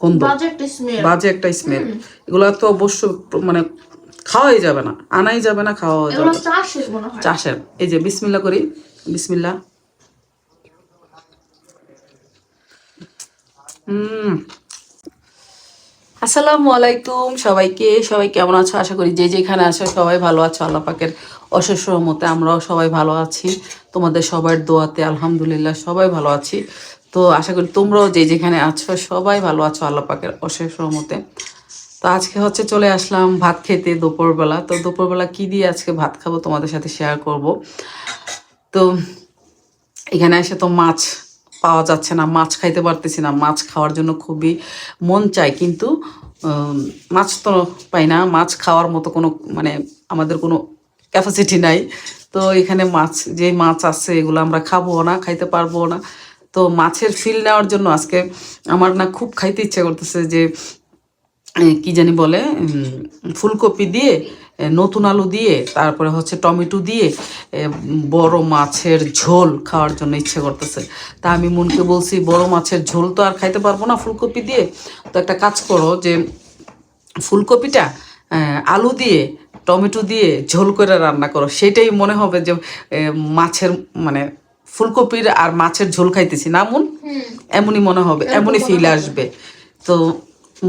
গন্ধ বাজে একটা স্মেল এগুলো তো অবশ্য মানে খাওয়াই যাবে না আনাই যাবে না খাওয়া যাবে চাষের। এই যে বিসমিল্লা করি বিসমিল্লা। হুম। আসসালামু আলাইকুম সবাইকে সবাই কেমন আছো? আশা করি যে যেখানে আছো সবাই ভালো আছো। আল্লাহ পাকের অশেষ রহমতে আমরাও সবাই ভালো আছি। তোমাদের সবার দোয়াতে আলহামদুলিল্লাহ সবাই ভালো আছি। তো আশা করি তোমরাও যে যেখানে আছো, সবাই ভালো আছো আল্লাহ পাকের অশেষ রহমতে। তো আজকে হচ্ছে চলে আসলাম ভাত খেতে দুপুরবেলা। তো দুপুরবেলা কি দিয়ে আজকে ভাত খাব তোমাদের সাথে শেয়ার করব। তো এখানে এসে তো মাছ পাওয়া যাচ্ছে না, মাছ খাইতে পারতেছি না। মাছ খাওয়ার জন্য খুবই মন চায়, কিন্তু মাছ তো পাই না। মাছ খাওয়ার মতো কোনো মানে আমাদের কোনো ক্যাপাসিটি নাই। তো এখানে মাছ, যে মাছ আছে এগুলো আমরা খাব না, খাইতে পারব না। তো মাছের ফিল নেওয়ার জন্য আজকে আমার না খুব খাইতে ইচ্ছা করতেছে যে কি জানি বলে ফুলকপি দিয়ে নতুন আলু দিয়ে, তারপরে হচ্ছে টমেটো দিয়ে বড় মাছের ঝোল খাওয়ার জন্য ইচ্ছে করতেছে। তা আমি মনকে বলছি, বড় মাছের ঝোল তো আর খাইতে পারব না ফুলকপি দিয়ে। তো একটা কাজ করো যে, ফুলকপিটা আলু দিয়ে, টমেটো দিয়ে ঝোল করে রান্না করো। সেটাই মনে হবে যে মাছের মানে ফুলকপির আর মাছের ঝোল খাইতেছি না মন? এমনই মনে হবে এমনই ফিল আসবে। তো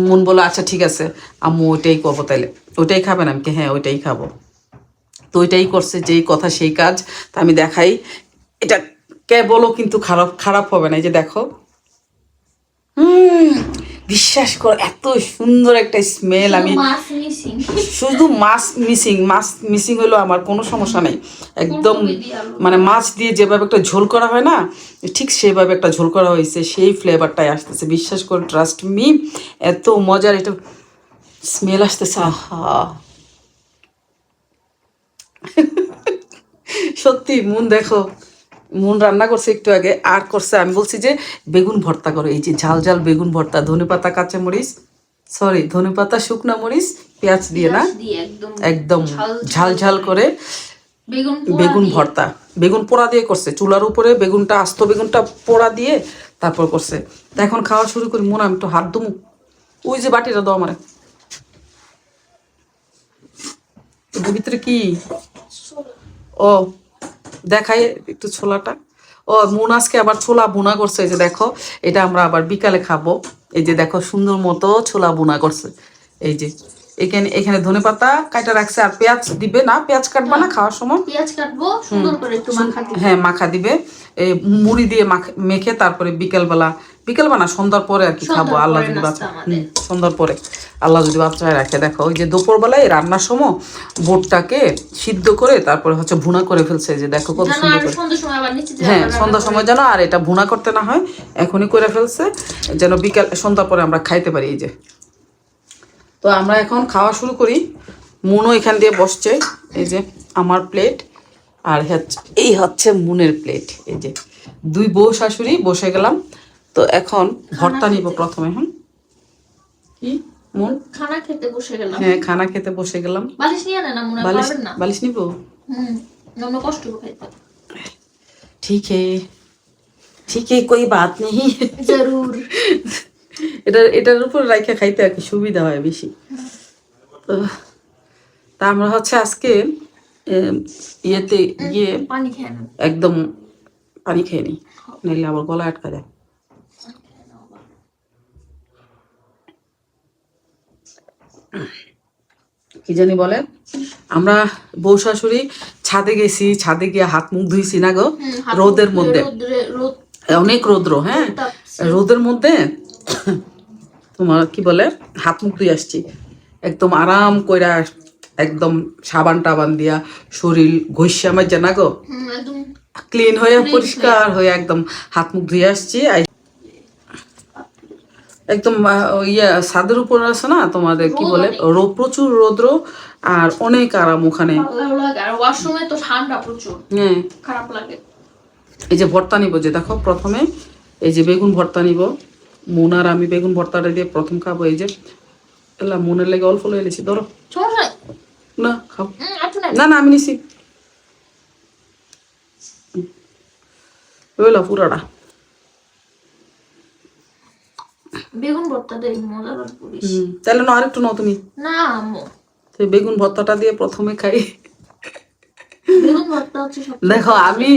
মন বলো আচ্ছা ঠিক আছে আম্মু ওইটাই করব তাইলে। ওইটাই খাবেন? আমি কি, হ্যাঁ ওইটাই খাব। তো ওইটাই করছে যেই কথা সেই কাজ। তা আমি দেখাই এটা কে বলো কিন্তু খারাপ খারাপ হবে না এই যে দেখো। বিশ্বাস কর এত সুন্দর একটা স্মেল আমি শুধু মাছ মিসিং মাছ মিসিং হলেও আমার কোনো সমস্যা নেই। একদম। মানে মাছ দিয়ে যেভাবে একটা ঝোল করা হয় না ঠিক সেভাবে একটা ঝোল করা হয়েছে সেই ফ্লেভারটাই আসতেছে। বিশ্বাস করে ট্রাস্ট মি এত মজার এটা স্মেল আসতেছে আহা। সত্যি মন দেখো। মন রান্না করছে একটু আগে আর করছে আমি বলছি যে বেগুন ভর্তা করো এই যে ঝাল ঝাল বেগুন ভর্তা ধনে পাতা কাঁচা মরিচ সরি ধনে পাতা শুকনা মরিচ পেঁয়াজ দিয়ে না? একদম একদম ঝাল ঝাল করে। বেগুন। ভর্তা বেগুন পোড়া দিয়ে করছে চুলার উপরে বেগুনটা আস্ত বেগুনটা পোড়া দিয়ে তারপর করছে। তা এখন খাওয়া শুরু করি মনে হয় আমি একটু হাত দুমু ওই যে বাটিটা দাও আমার। ভিতরে কি? ও দেখাই একটু ছোলাটা। ও মুন আজকে আবার ছোলা বোনা করছে এই যে দেখো এটা আমরা আবার বিকালে খাব। এই যে দেখো সুন্দর মতো ছোলা বোনা করছে। এই যে এখানে এখানে ধনে পাতা কাটা রাখছে আর পেঁয়াজ দিবে না পেঁয়াজ কাটবা না খাওয়ার সময়। পেঁয়াজ কাটবো সুন্দর করে একটু মাখা দিব। হ্যাঁ মাখা দিবে। এই মুড়ি দিয়ে মাখ- মেখে তারপরে বিকেলবেলা বিকেলবেলা না সন্ধ্যার পরে আর কি খাব আল্লাহ যদি সন্ধ্যার পরে। আল্লাহ যদি বাচ্চায় রাখে। দেখো ওই যে দুপুরবেলায় রান্নার সময় বোটটাকে সিদ্ধ করে তারপরে হচ্ছে ভুনা করে ফেলছে। যে দেখো কত সুন্দর হ্যাঁ সন্ধ্যার সময় যেন আর এটা ভুনা করতে না হয় এখনই করে ফেলছে যেন বিকাল সন্ধ্যা পরে আমরা খাইতে পারি এই যে। তো আমরা এখন খাওয়া শুরু করি। মুনও এখান দিয়ে বসছে এই যে আমার প্লেট আর হচ্ছে এই হচ্ছে মুনের প্লেট এই যে। দুই বউ শাশুড়ি বসে গেলাম তো এখন ভর্তা নিব প্রথমে হুম? কি? মন? খানা খেতে বসে গেলাম। হ্যাঁ খানা খেতে বসে গেলাম। বালিশ নিয়ে না মনে বালিশ না? বালিশ নিব? হুম কষ্ট ঠিক হে ঠিক হে কই বাত নেই। জরুর। এটা এটার উপর রাইখা খাইতে আর কি সুবিধা হয় বেশি। তো তা আমরা হচ্ছে আজকে ইয়েতে গিয়ে পানি খেয়ে একদম পানি খেয়ে নিই নাহলে আবার গলা আটকা যায়। কি জানি বলে? আমরা বউ শাশুড়ি ছাদে গেছি ছাদে গিয়ে হাত মুখ ধুইছি না গো? হুম, রোদের মধ্যে। অনেক রৌদ্র হ্যাঁ। রোদের মধ্যে তোমার কি বলে? হাত মুখ ধুয়ে আসছি। একদম আরাম কইরা একদম সাবান টাবান দিয়া শরীর ঘষে আমার জানা গো? ক্লিন হয়ে পরিষ্কার হয়ে একদম হাত মুখ ধুয়ে আসছি। একদম ইয়ে ছাদের উপর আছে না তোমাদের কি বলে? প্রচুর রৌদ্র আর অনেক আরাম ওখানে। ভালো লাগে। আর ওয়াশরুমে তো ঠান্ডা প্রচুর। হ্যাঁ। খারাপ লাগে। এই যে ভর্তা নিব যে দেখো প্রথমে এই যে বেগুন ভর্তা নিব। মন আর আমি বেগুন ভর্তাটা দিয়ে প্রথম খাব এই যে। এলা মনের লেগে অল্প লয়ে লিছি ধরো। না খাও। নেন। না না আমি নিছি। রইল পুরাটা। বেগুন ভর্তা দিয়ে মজাদার করিস তাহলে না আরেকটু নাও তুমি। না আম্মু। সেই বেগুন ভর্তাটা দিয়ে প্রথমে খাই। বেগুন ভর্তা হচ্ছে দেখো আমি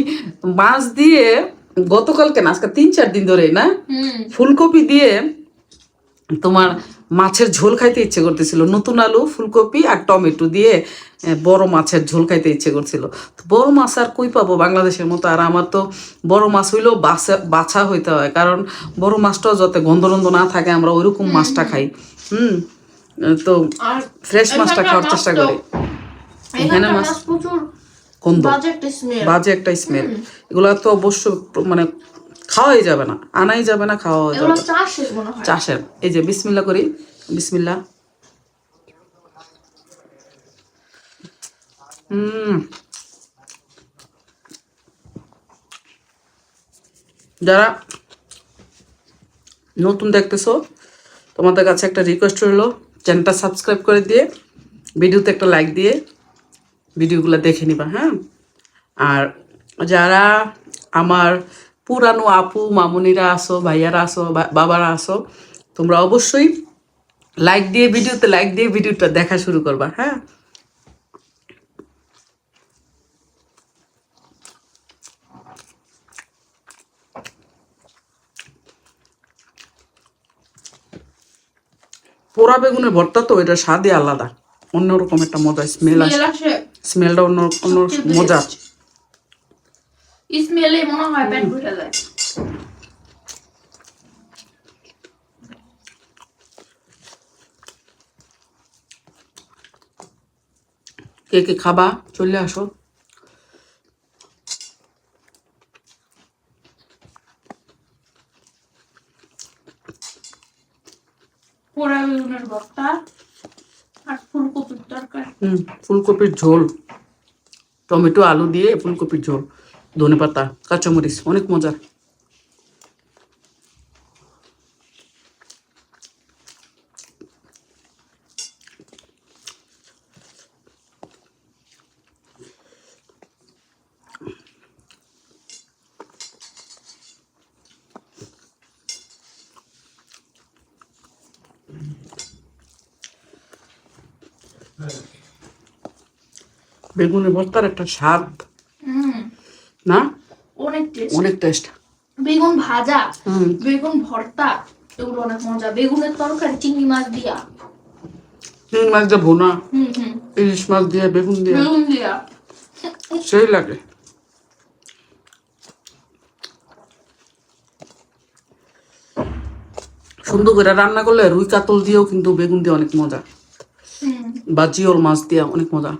মাছ দিয়ে গতকালকে না আজকে তিন চার দিন ধরে না ফুলকপি দিয়ে তোমার মাছের ঝোল খাইতে ইচ্ছে করতেছিল। নতুন আলু ফুলকপি আর টমেটো দিয়ে বড় মাছের ঝোল খাইতে ইচ্ছে করছিল। তো বড় মাছ আর কই পাবো বাংলাদেশের মতো? আর আমার তো বড় মাছ হইলেও বাছা বাছা হইতে হয়। কারণ বড় মাছটাও যাতে গন্ধ না থাকে আমরা ওইরকম মাছটা খাই। হুম? তো ফ্রেশ মাছটা খাওয়ার চেষ্টা করি। এখানে মাছ গন্ধ। বাজে একটা স্মেল বাজে একটা স্মেল এগুলো তো অবশ্য মানে খাওয়াই যাবে না আনাই যাবে না খাওয়া যাবে চাষের এই যে বিসমিল্লা করি বিসমিল্লা। যারা নতুন দেখতেছো তোমাদের কাছে একটা রিকোয়েস্ট রইল চ্যানেলটা সাবস্ক্রাইব করে দিয়ে ভিডিওতে একটা লাইক দিয়ে ভিডিওগুলো দেখে নিবা হ্যাঁ? আর যারা আমার পুরানো আপু মামুনিরা আসো ভাইয়ারা আসো বাবারা আসো তোমরা অবশ্যই লাইক দিয়ে ভিডিওতে লাইক দিয়ে ভিডিওটা দেখা শুরু করবা হ্যাঁ? পোড়া বেগুনের ভর্তা তো এটা স্বাদই আলাদা। অন্যরকম একটা মজা স্মেল আসে। স্মেলটা অন্য অন্য মজা। স্মেলে মনে হয় ভরে যায় কে কে খাবা চলে আসো পোড়া বেগুনের ভর্তা আর ফুলকপির তরকারি হুম ফুলকপির ঝোল টমেটো আলু দিয়ে ফুলকপির ঝোল ধনে পাতা কাঁচামরিচ অনেক মজার বেগুনের ভর্তার একটা স্বাদ হুম না? অনেক টেস্ট অনেক টেস্ট বেগুন ভাজা বেগুন ভর্তা এগুলো অনেক মজা। বেগুনের তরকারি চিংড়ি মাছ দিয়া। চিংড়ি মাছ দিয়ে ভুনা? ইলিশ মাছ দিয়ে বেগুন দিয়ে? বেগুন দিয়া। সেই লাগে। সুন্দর করে রান্না করলে রুই কাতল দিয়েও কিন্তু বেগুন দিয়ে অনেক মজা। বা জিওল মাছ দিয়ে অনেক মজা।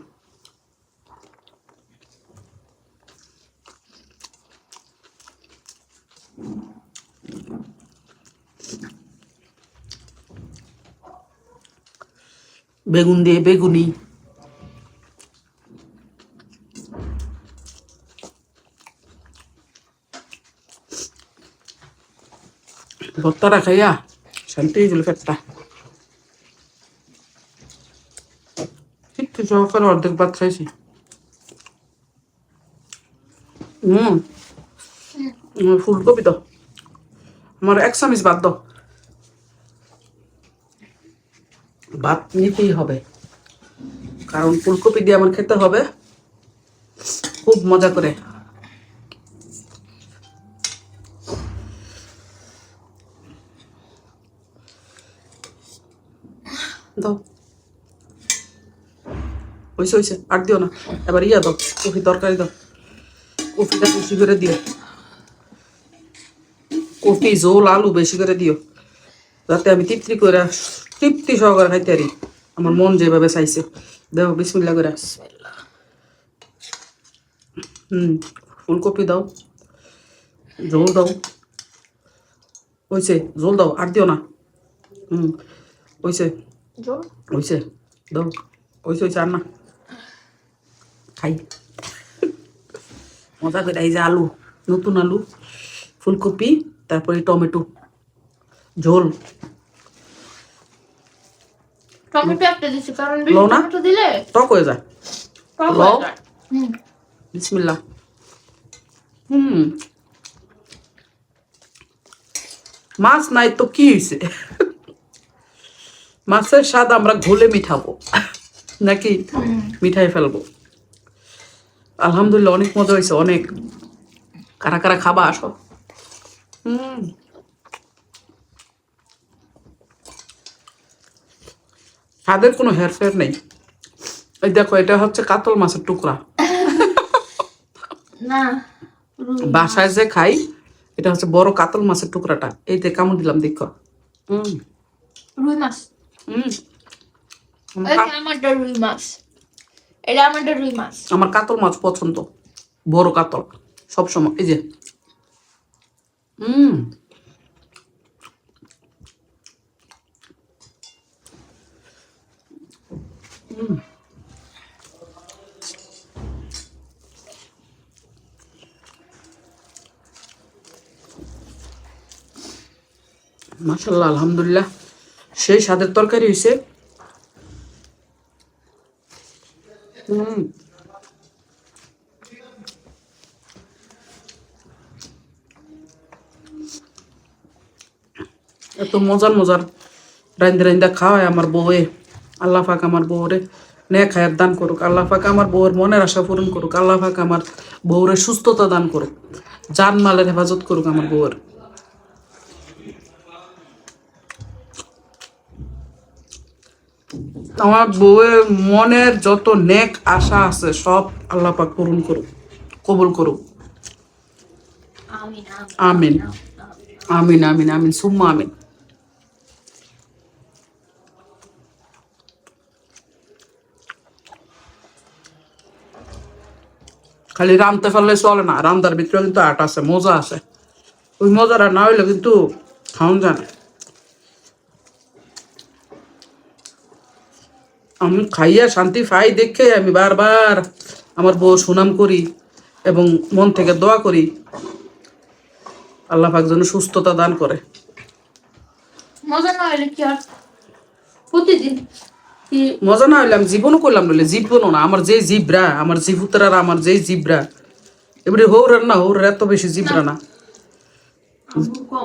বেগুন দিয়ে বেগুনি। ভর্তাটা খাইয়া শান্তি হয়ে গেল পেটটা। একটু সহকারে অর্ধেক ভাত খাইছি। হুম ফুলকপি দাও আমার এক চামিচ ভাত দাও। ভাত নিতেই হবে। কারণ ফুলকপি দিয়ে আমার খেতে হবে। খুব মজা করে। দাও। হয়েছে হয়েছে আর দিও না। এবার ইয়া দাও, কফি তরকারি দাও। কফিটা বেশি করে দিও। কফি, ঝোল, আলু বেশি করে দিও। যাতে আমি তৃপ্তি করে তৃপ্তি সহকারে খাইতে পারি। আমার মন যেভাবে চাইছে। দেখো বিসমিল্লা করে হুম ফুলকপি দাও ঝোল দাও। হয়েছে ঝোল দাও আর দিও না। হুম হয়েছে জল? হয়েছে দাও। হয়েছে হয়েছে আর না। খাই। মজা করে এই যে আলু নতুন আলু ফুলকপি তারপরে টমেটো। ঝোল। টমেটো একটা দিছি কারণ বেশি টমেটো দিলে টক হয়ে যায়। টক হয়ে যায়। হুম। বিসমিল্লা হুম। মাছ নাই তো কি হয়েছে মাছের স্বাদ আমরা ঘোলে মিঠাবো। নাকি মিঠাই ফেলব। আলহামদুলিল্লাহ অনেক মজা হয়েছে অনেক। কারা কারা খাবা আসো। হুম। স্বাদের কোনো হেরফের নেই। এই দেখো এটা হচ্ছে কাতল মাছের টুকরা। না। বাসায় যে খাই এটা হচ্ছে বড় কাতল মাছের টুকরাটা। এইতে কেমন দিলাম দেখো। হুম রুই মাছ। হুম এই যে আমারটা রুই মাছ। এটা আমারটা রুই মাছ। আমার কাতল মাছ পছন্দ। বড় কাতল। সবসময় এই যে। হুম মাসাল্লাহ আলহামদুলিল্লাহ। সেই স্বাদের তরকারি হয়েছে এত মজার মজার রাইন্দা রাইন্দা খাওয়ায় আমার বউয়ে। আল্লাহ পাক আমার বউরে নে খায়ের দান করুক আল্লাহ পাক আমার বউয়ের মনের আশা পূরণ করুক আল্লাহ পাক আমার বউরে সুস্থতা দান করুক জান মালের হেফাজত করুক আমার বউয়ের। আমার বউয়ের মনের যত নেক আশা আছে সব আল্লাহ পাক পূরণ করুক কবুল করুক। আমিন। আমিন আমিন আমিন আমিন সুম্মা আমিন। খালি রাঁধতে পারলে চলে না, রান্দার ভিতরে কিন্তু আট আছে, মজা আছে। ওই মজাটা না হইলে কিন্তু খাওয়ান যায় না। আমি খাইয়া শান্তি পাই দেখে আমি বারবার আমার বউ সুনাম করি এবং মন থেকে দোয়া করি। আল্লাহ পাক যেন সুস্থতা দান করে। মজা না হলে কি আর? প্রতিদিন কি? মজা না হইলে আমি জীবনও করলাম নইলে জীবনও না। আমার যে জিব্রা আমার জিভুতরার আমার যেই জিব্রা। এবারে হৌরের না হৌরের এত বেশি জিব্রা না।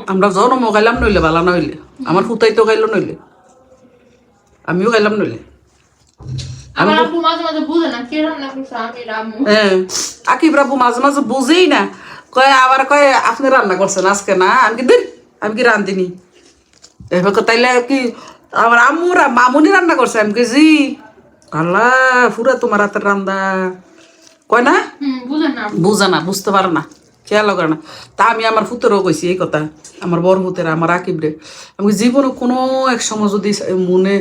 আমরা জন্ম খাইলাম নইলে বালা না হইলে। আমার ফুতাই তো খাইলো নইলে। আমিও খাইলাম নইলে। হ্যাঁ। আকিব রাবু মাঝে মাঝে বুঝেই না। কয় আবার কয় আপনি রান্না করছেন আজকে না? আমি কি আমি কি রান্ধিনি? কয়, তাইলে কি আমার আম্মুরা মামুনি রান্না করছে। আমি কি জি আল্লাহ পুরা তোমার হাতের রান্দা। কয় না? বুঝে না বুঝে না বুঝতে পারে না খেয়াল করে না। তা আমি আমার ফুতেরও কইছি এই কথা আমার বড় ফুতের আমার আকিব রে আমি জীবনে কোনো এক সময় যদি মনে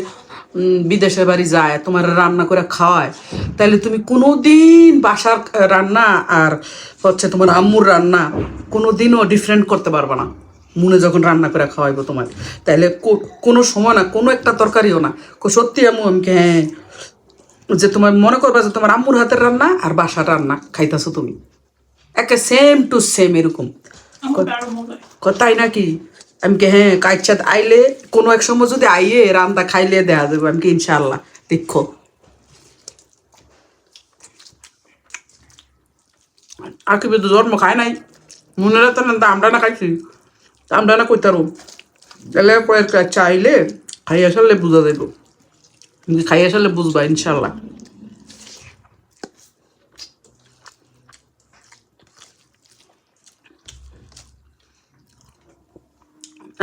উম, বিদেশের বাড়ি যায় তোমার রান্না করে খাওয়ায় তাহলে তুমি কোনো দিন বাসার রান্না আর হচ্ছে তোমার আম্মুর রান্না কোনো দিনও ডিফারেন্ট করতে পারবে না। মনে যখন রান্না করে খাওয়াইবো তোমার তাহলে কো- কোনো সময় না কোনো একটা তরকারিও না। সত্যি আমি কে হ্যাঁ যে তোমার মনে করবা যে তোমার আম্মুর হাতের রান্না আর বাসার রান্না খাইতাছো তুমি। একে সেম টু সেম এরকম। আরও ক- তাই নাকি? আমি কে হ্যাঁ কাইচাঁদ আইলে কোনো এক সময় যদি আইয়ে রান্না খাইলে দেয়া যাবে আমি কি ইনশাল্লাহ দেখো। আকিবে তো জন্ম খায় নাই? মনে রাখতে না আমরা না খাইছি। আমরা না কইতারো তাহলে পরে চাইলে খাই আসালে বুঝা যাইব। খাই আসালে বুঝবা, ইনশাল্লাহ।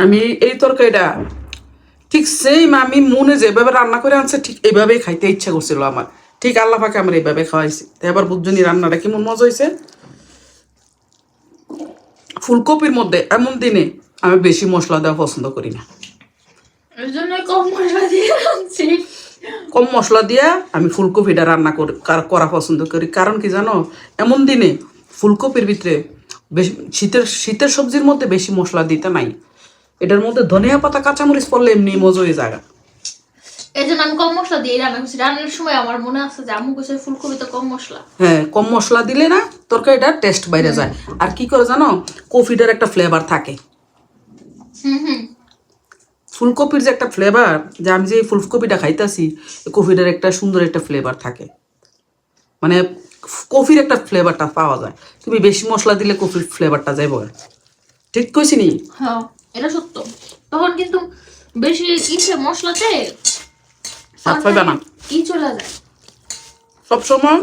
আমি এই তরকারিটা ঠিক সেম আমি মনে যেভাবে রান্না করে আনছে, ঠিক এইভাবেই খাইতে ইচ্ছা করছিল আমার। ঠিক আল্লাহ পাকে আমার এইভাবে খাওয়াইছি। এবার বুঝজনি রান্নাটা কেমন মজা হয়েছে ফুলকপির মধ্যে এমন দিনে আমি বেশি মশলা দেওয়া পছন্দ করি না। কম মশলা দিয়ে কম মশলা দিয়া আমি ফুলকপিটা রান্না করি পছন্দ করি। কারণ কি জানো এমন দিনে ফুলকপির ভিতরে বেশি শীতের শীতের সবজির মধ্যে বেশি মশলা দিতে নাই। এটার মধ্যে ধনিয়া পাতা কাঁচামরিচ পড়লে এমনি মজা হয়ে যায়। এই জন্য আমি কম মশলা দিয়ে রান্না করছি। রান্নার সময় আমার মনে আছে যে আম্মু কইছে ফুলকপি তো কম মশলা। হ্যাঁ কম মশলা দিলে না তরকারিটার টেস্ট বাইরে যায়। আর কি করে জানো? কফিটার একটা ফ্লেভার থাকে। হুম হুম। ফুলকপির যে একটা ফ্লেভার যে আমি যে ফুলকপিটা খাইতাছি কফিটার একটা সুন্দর একটা ফ্লেভার থাকে। মানে কফির একটা ফ্লেভারটা পাওয়া যায়। তুমি বেশি মশলা দিলে কফির ফ্লেভারটা যাইব ঠিক কইছি নি? হ্যাঁ এটা সত্য। তখন কিন্তু বেশি ইসে মশলাতে স্বাদ পাইবে না? ই চলে যায়। সবসময়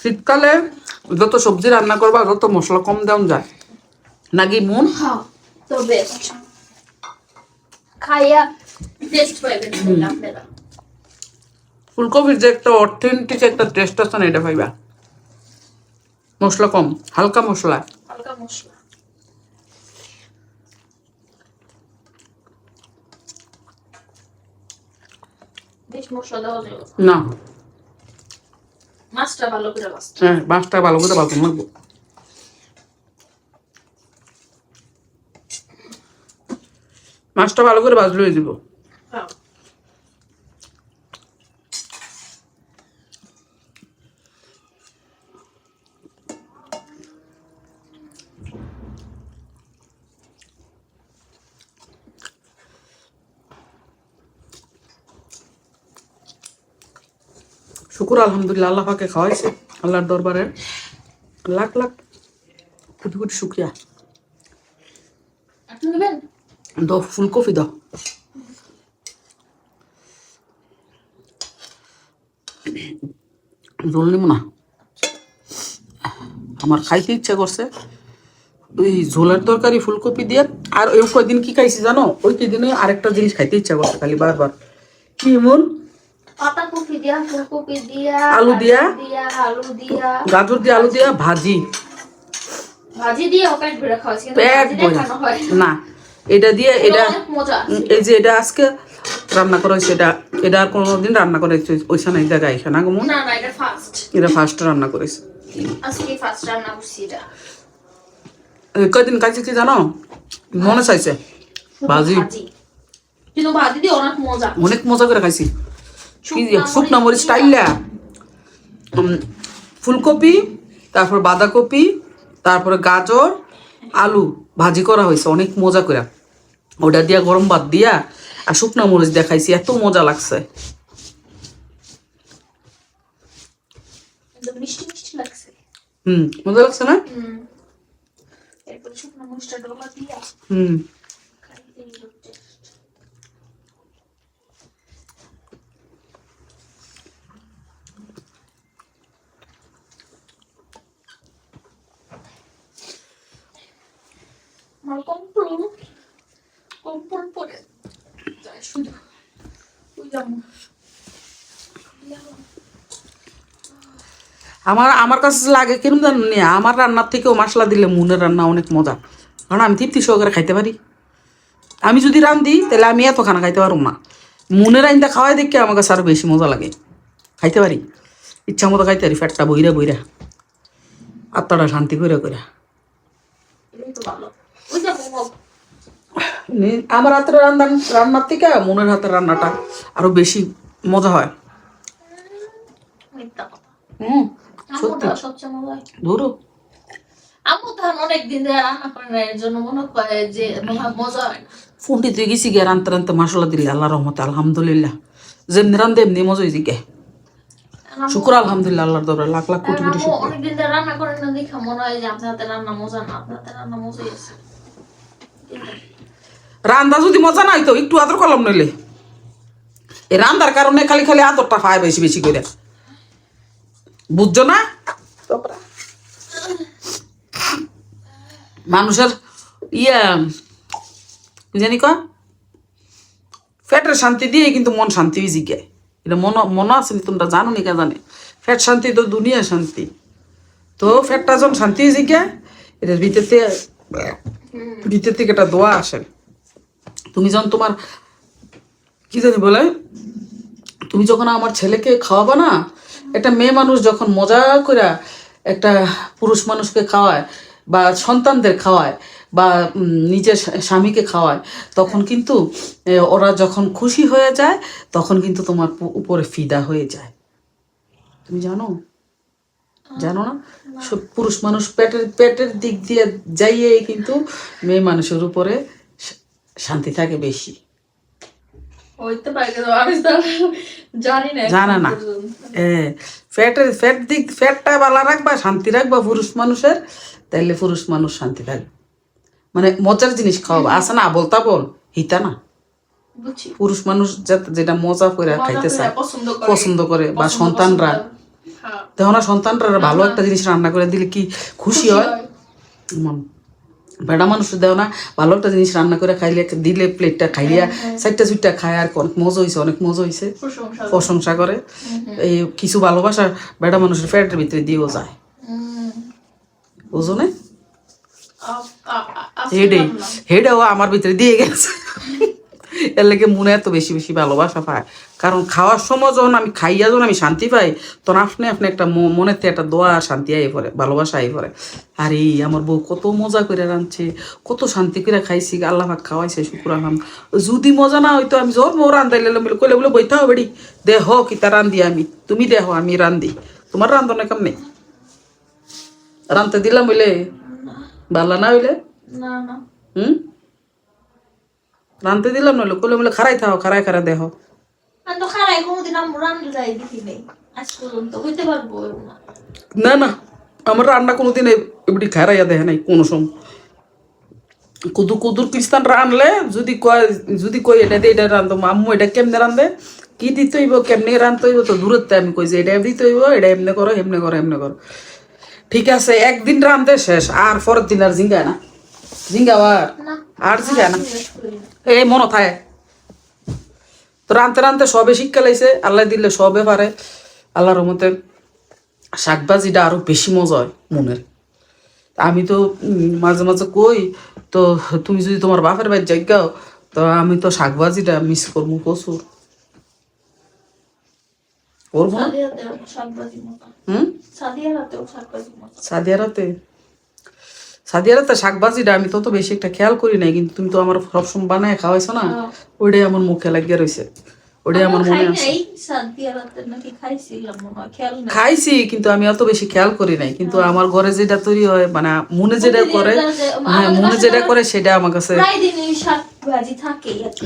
শীতকালে যত সবজি রান্না করবা তত মশলা কম দেওয়া যায়। নাকি মন? হ্যাঁ তো বেস্ট খাইয়া টেস্ট পাইবেন তাহলে আপনারা। ফুলকপির যে একটা অথেন্টিক একটা টেস্ট আছে না এটা পাইবা মশলা কম হালকা মশলা। হালকা মশলা। বেশ মশলা দেওয়া যায়। না। মাছটা ভালো করে বাঁচতে হ্যাঁ মাছটা ভালো করে ভালো লাগবো মাছটা ভালো করে বাজলে দিব হ্যাঁ। শুকুর আলহামদুলিল্লাহ আল্লাহ পাকে খাওয়াইছে আল্লাহর দরবারে। লাখ লাখ কোটি কোটি শুক্রিয়া। দাও ফুলকপি দাও। জল নিব না। আমার খাইতে ইচ্ছা করছে। ওই ঝোলের তরকারি ফুলকপি দিয়ে। আর ওই কয়দিন কি খাইছি জানো? ওই কদিনে আরেকটা জিনিস খাইতে ইচ্ছা করছে খালি বারবার। কি এমন? পাতাকপি দিয়া ফুলকপি দিয়া আলু দিয়া? দিয়া আলু দিয়া। গাজর দিয়ে আলু দিয়ে ভাজি। দিয়ে পেট ভরে। কিন্তু হয়। না এটা দিয়ে এটা এই যে এটা আজকে রান্না করা হয়েছে এটা এটা আর কোনোদিন রান্না করা হয়েছে এই জায়গায় এখানে আগমন না না এটা ফার্স্ট এটা ফার্স্ট রান্না করেছে। আজকে ফার্স্ট রান্না করছি এটা। কয়দিন খাইছে কি জানো? মনে চাইছে। ভাজি। কিন্তু ভাজি দিয়ে অনেক মজা। অনেক মজা করে খাইছি। শুকনা মরিচ টাইলা ফুলকপি তারপর বাঁধাকপি তারপরে গাজর আলু ভাজি করা হয়েছে অনেক মজা করে। ওটা দিয়া গরম ভাত দিয়া আর শুকনা মরিচ দিয়া খাইছি এত মজা লাগছে। হুম মজা লাগছে না? হুম এরপরে শুকনো মরিচটা ডোবা দিয়া হুম খাইতে এই হচ্ছে। আমার কম্পল কম্পল পরে যায় শুধু ওই যেমন আমার আমার কাছে লাগে কেন জানেন? আমার রান্নার থেকেও মশলা দিলে মুনের রান্না অনেক মজা। কারণ আমি তৃপ্তি সহকারে খাইতে পারি। আমি যদি রান্ধি তাহলে আমি এত খানা খাইতে পারব না। মুনের আইনটা খাওয়াই দেখে আমার কাছে আরও বেশি মজা লাগে। খাইতে পারি। ইচ্ছা মতো খাইতে পারি ফ্যাটটা বইরা বইরা। আত্মাটা শান্তি করে করে এটাই তো ভালো ওই যেমন নি- আমার হাতের রান্না রান্নার থেকে মনের হাতের রান্নাটা আরও বেশি মজা হয়। মিথ্যা হুম আম্মুটা সবচেয়ে মজা ধরো। আম্মু তো অনেক দিন ধরে রান্না করে না এর জন্য মনে যে মজা ফোনটি তুই গেছি গিয়ে রানতে রানতে মশলা দিলে আল্লাহ রহমতে আলহামদুলিল্লাহ। যেমনি রান্ধে এমনি মজা হয়েছে গে আম্মু- শুক্র আলহামদুলিল্লাহ আল্লাহর দরবারে লাখ লাখ কোটি কোটি শুক্র অনেকদিন ধরে রান্না করে না দেখে মনে হয় যে আপনার হাতে রান্না মজা না আপনার হাতে রান্না মজাই আছে। রান্দা যদি মজা নাই তো একটু আদর করলাম নইলে। এই রান্দার কারণে খালি খালি আদরটা পায় বেশি বেশি করে। বুঝছ না? মানুষের ইয়া জানি ক? ফ্যাটের শান্তি দিয়ে কিন্তু মন শান্তি জিগে। এটা মন মন আছে নি তোমরা জানো নি কে জানে? ফ্যাট শান্তি তো দুনিয়া শান্তি। তো ফ্যাটটা যখন শান্তি জিগে এটার ভিতর থেকে ভিতর থেকে একটা দোয়া আসে। তুমি যখন তোমার কি জানি বলে তুমি যখন আমার ছেলেকে খাওয়াবা না একটা মেয়ে মানুষ যখন মজা করে একটা পুরুষ মানুষকে খাওয়ায় বা সন্তানদের খাওয়ায় বা নিজের স্বামীকে খাওয়ায় তখন কিন্তু ওরা যখন খুশি হয়ে যায় তখন কিন্তু তোমার উপরে ফিদা হয়ে যায়। তুমি জানো? জানো না। সব পুরুষ মানুষ পেটের পেটের দিক দিয়ে যাইয়ে কিন্তু মেয়ে মানুষের উপরে শান্তি থাকে বেশি। হইতে পারে কিন্তু আমি তো জানি না এখন জানা না। ফ্যাটের ফ্যাট দিক ফ্যাটটা বালা রাখবা শান্তি রাখবা পুরুষ মানুষের তাইলে পুরুষ মানুষ শান্তি থাকবে। মানে মজার জিনিস খাওয়াবো না বলতা বল হিতা না। পুরুষ মানুষ যেটা মজা করে মজা খাইতে চায় পছন্দ করে। পছন্দ করে বা সন্তানরা। হ্যাঁ, দেখো না সন্তানরা ভালো একটা জিনিস রান্না করে দিলে কি খুশি হয়? মন বেড়া মানুষ দেও না ভালো একটা জিনিস রান্না করে খাইলে দিলে প্লেটটা খাইয়া চারটা চুটটা খায় আর অনেক মজা হয়েছে অনেক মজা হয়েছে প্রশংসা করে। এই কিছু ভালোবাসা বেড়া মানুষের ফ্যাটের ভিতরে দিয়েও যায়। বুঝো না? হেডে হেডেও আমার ভিতরে দিয়ে গেছে। এর লেগে মনে এত বেশি বেশি ভালোবাসা পায়। কারণ খাওয়ার সময় যখন আমি খাইয়া যখন আমি শান্তি পাই তখন আপনি আপনি একটা ম- মনেতে একটা দোয়া শান্তি আই পড়ে ভালোবাসা আই পড়ে। আর আমার বউ কত মজা করে রাঁধছে কত শান্তি করে খাইছি আল্লাহ পাক খাওয়াইছে শুকুর আলহাম। যদি মজা না হইতো আমি জোর বউ রান্ধাইলে বলে কইলে বলে বইতে হবে দেহ কিতা রান্ধি আমি তুমি দেহ আমি রান্ধি তোমার রান্ধনে কাম নেই রান্ধতে দিলাম বলে ভালো না হইলে হুম? রানতে দিলাম না কোলে বলে খারাই থাও খারাই খারাই দেহ তো খারাই কোনোদিন রান্না যাই দেখি নেই। আজ পর্যন্ত হইতে পারব না। না আমার রান্না কোনোদিন এমনি খারাইয়া দেয় নাই কোনো সময়। কুদুর কুদুর খ্রিস্টান রানলে যদি কয় যদি কই এটা দিয়ে এটা রান্ধো আম্মু এটা কেমনে রান্ধে? কি দিতে হইব কেমনে রান্ধতে হইব তো দূরত্বে আমি কই যে এটা দিতে হইব এটা এমনি করো এমনি করো এমনি করো। ঠিক আছে একদিন রান্ধে শেষ আর পরের দিন আর জিঙ্গায় না। জিঙ্গাও আর না না। এই মনে থাকে। তো রানতে রানতে সবে শিক্ষা লাইছে আল্লাহ দিলে সবে পারে। আল্লাহর রহমতে শাকবাজিটা আরও বেশি মজা হয় মনের। আমি তো মাঝে মাঝে কই তো তুমি যদি তোমার বাপের বাড়ি জায়গাও তো আমি তো শাকবাজিটা মিস করব প্রচুর। করব না হুম? সাদিয়ারাতেও শাকভাজি মতো সাদিয়ারাতে সাদিয়ারাতে শাকবাজিটা আমি তত বেশি একটা খেয়াল করি নাই কিন্তু তুমি তো আমার সবসময় বানায় খাওয়াইছো না হ্যাঁ। ওইটাই আমার মুখে লাগিয়ে রয়েছে ওইটাই আমার মনে আছে। হয় খাইছি কিন্তু আমি অত বেশি খেয়াল করি নাই। কিন্তু আমার ঘরে যেটা তৈরি হয় মানে মনে যেটা করে হ্যাঁ মনে যেটা করে সেটা আমার কাছে।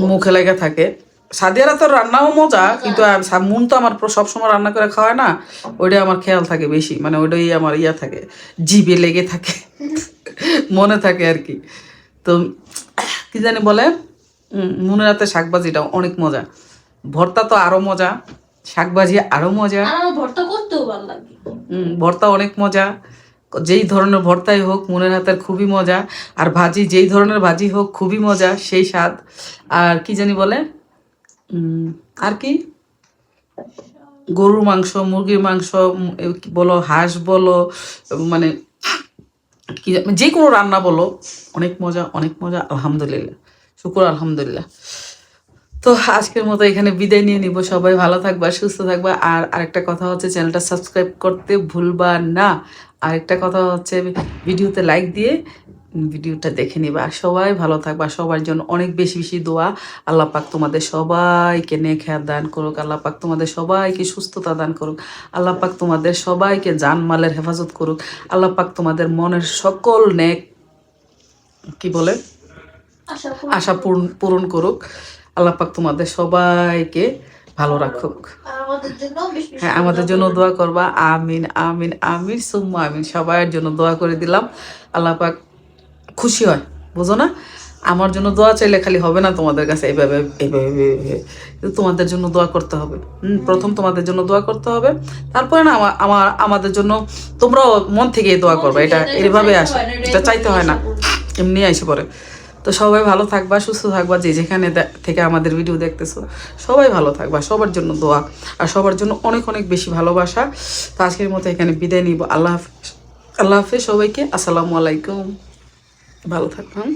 মুখে লেগে থাকে। সাদিয়ারা তো রান্নাও মজা কিন্তু মন তো আমার সবসময় রান্না করে খাওয়ায় না ওইটাই আমার খেয়াল থাকে বেশি মানে ওইটাই আমার ইয়া থাকে জিভে লেগে থাকে মনে থাকে আর কি। তো কি জানি বলে মনের রাতে শাকবাজিটা অনেক মজা। ভর্তা তো আরও মজা শাকবাজি আরও মজা। ভর্তা করতেও ভালো লাগে। ভর্তা অনেক মজা যেই ধরনের ভর্তাই হোক মনের হাতের খুবই মজা আর ভাজি যেই ধরনের ভাজি হোক খুবই মজা সেই স্বাদ। আর কি জানি বলে আর কি? গরুর মাংস, মুরগির মাংস বলো, হাঁস বলো মানে কি যে কোনো রান্না বলো, অনেক মজা অনেক মজা, আলহামদুলিল্লাহ। শুকুর, আলহামদুলিল্লাহ। তো আজকের মতো এখানে বিদায় নিয়ে নিব। সবাই ভালো থাকবা, সুস্থ থাকবা। আর আরেকটা কথা হচ্ছে, চ্যানেলটা সাবস্ক্রাইব করতে ভুলবা না। আরেকটা কথা হচ্ছে, ভিডিওতে লাইক দিয়ে ভিডিওটা দেখে নিবা। আর সবাই ভালো থাকবা সবার জন্য অনেক বেশি বেশি দোয়া। আল্লাহ পাক তোমাদের সবাইকে নেক হায়াত দান করুক আল্লাহ পাক তোমাদের সবাইকে সুস্থতা দান করুক আল্লাহ পাক তোমাদের সবাইকে জানমালের হেফাজত করুক আল্লাহ পাক তোমাদের মনের সকল নেক কি বলে? আশা পূরণ পূরণ করুক আল্লাহ পাক তোমাদের সবাইকে ভালো রাখুক। হ্যাঁ আমাদের জন্য দোয়া করবা। আমিন আমিন আমিন সুম্মা আমিন। সবার জন্য দোয়া করে দিলাম। আল্লাহ পাক খুশি হয় বুঝো না? আমার জন্য দোয়া চাইলে খালি হবে না তোমাদের কাছে এইভাবে এইভাবে তোমাদের জন্য দোয়া করতে হবে। হুম, প্রথম তোমাদের জন্য দোয়া করতে হবে। তারপরে না আমার আমাদের জন্য তোমরাও মন থেকে দোয়া করবে এটা এইভাবে আসে এটা চাইতে হয় না। এমনি আইসে পরে তো সবাই ভালো থাকবা সুস্থ থাকবা যে যেখানে থেকে আমাদের ভিডিও দেখতেছো সবাই ভালো থাকবা সবার জন্য দোয়া। আর সবার জন্য অনেক অনেক বেশি ভালোবাসা। তো আজকের মতো এখানে বিদায় নিব। আল্লাহ হাফিজ। আল্লাহ হাফিজ সবাইকে। আসসালামু আলাইকুম। ভালো থাকবেন।